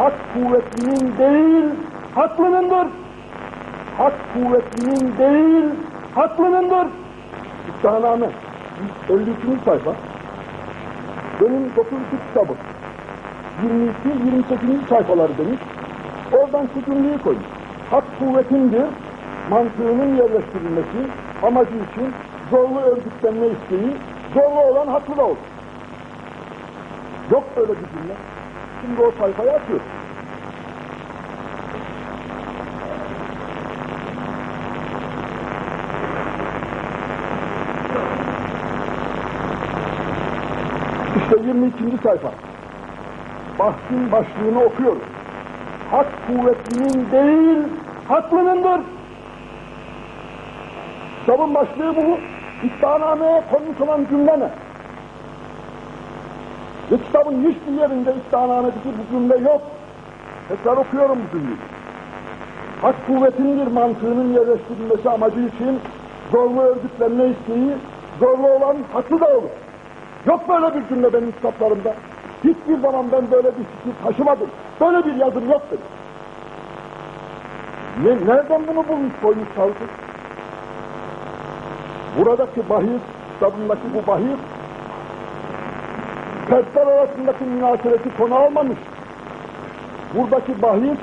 hak kuvvetlinin değil, haklınındır. Hak kuvvetlinin değil, haklınındır. İddianame, 53. sayfa. Benim 92 kitabım. 22-28. sayfaları demiş. Oradan şu cümleyi koymuş. Hak kuvvetindir, mantığının yerleştirilmesi amacı için zorlu örgütlenme isteği, zorlu olan haklı da olur. Yok öyle bir cümle. Şimdi o sayfayı açıyor. İşte 22. sayfa. Bahsin başlığını okuyoruz. Hak kuvvetlinin değil, haklınındır. Kitabın başlığı bu. İddianameye konmuş olan cümle ne? Ve kitabın hiçbir yerinde iddianamedeki bu cümle yok. Tekrar okuyorum bu cümleyi. Hak kuvvetindir mantığının yerleştirilmesi amacı için zorlu örgütlenme isteği, zorlu olan haklı da olur. Yok böyle bir cümle benim kitaplarımda. Hiçbir zaman ben böyle bir fikir taşımadım. Böyle bir yazım yok dedim. Ne, nereden bunu bulmuş koymuş savcı? Buradaki bahis, kitabındaki bu bahis, fertler arasındaki münasebeti konu almamış. Buradaki bahis,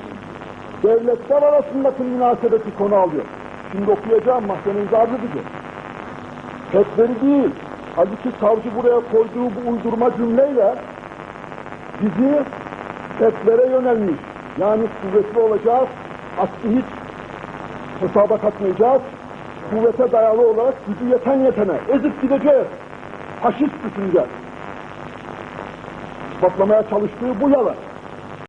devletler arasındaki münasebeti konu alıyor. Şimdi okuyacağım, mahkemenize arz edeceğim. Fertleri değil, halbuki savcı buraya koyduğu bu uydurma cümleyle bizi fertlere yönelmiş. Yani kuvvetli olacağız, aslı hiç hesaba katmayacağız, kuvvete dayalı olarak gücü yeten yetene ezip gideceğiz. Faşist düşünce. Patlamaya çalıştığı bu yalan.